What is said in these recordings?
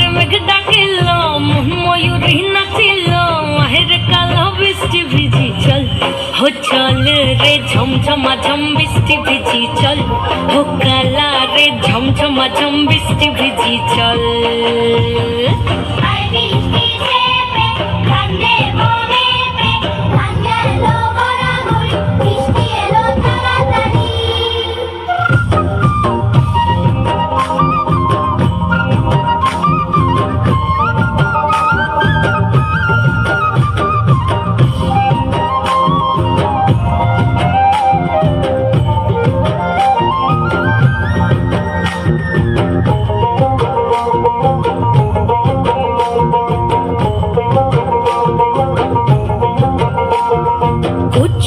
আকাশের মেঘ ডাকিল ময়ূর নাচিল মাহের কালো বৃষ্টি ভিজি চল হো চল রে ঝমঝমা ঝম বৃষ্টি ভিজি চল হো কালা রে ঝমঝমা ঝম বৃষ্টি ভিজি চল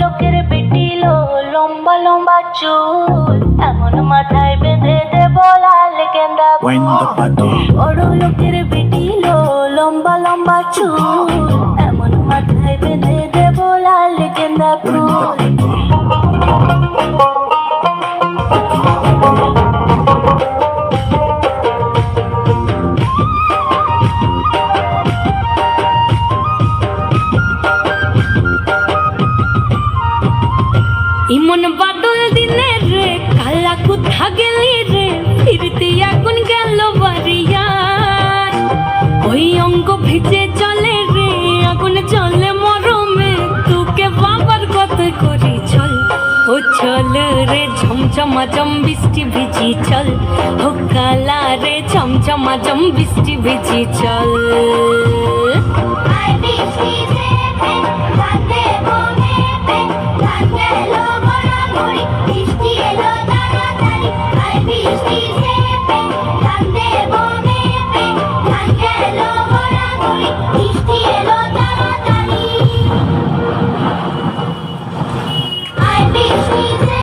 লোকের বেটি লো লম্বা লম্বা চুল এমন মাথায় বেঁধে দেব লাল গেন্দা বড় লোকের বেটি লো লম্বা লম্বা চুল এমন মাথায় বেঁধে কালা কোথা গেলি রে, ফিরতে এখন গেল বাড়িয়া ওই অঙ্গ ভিজে চলে রে, আগুন চলে মরমে, তোকে বাবার কথা করি চল। ও চল রে, ঝমঝমা জম বৃষ্টি ভিজি চল। ও কালা রে, ঝমঝমা জম বৃষ্টি ভিজি চল।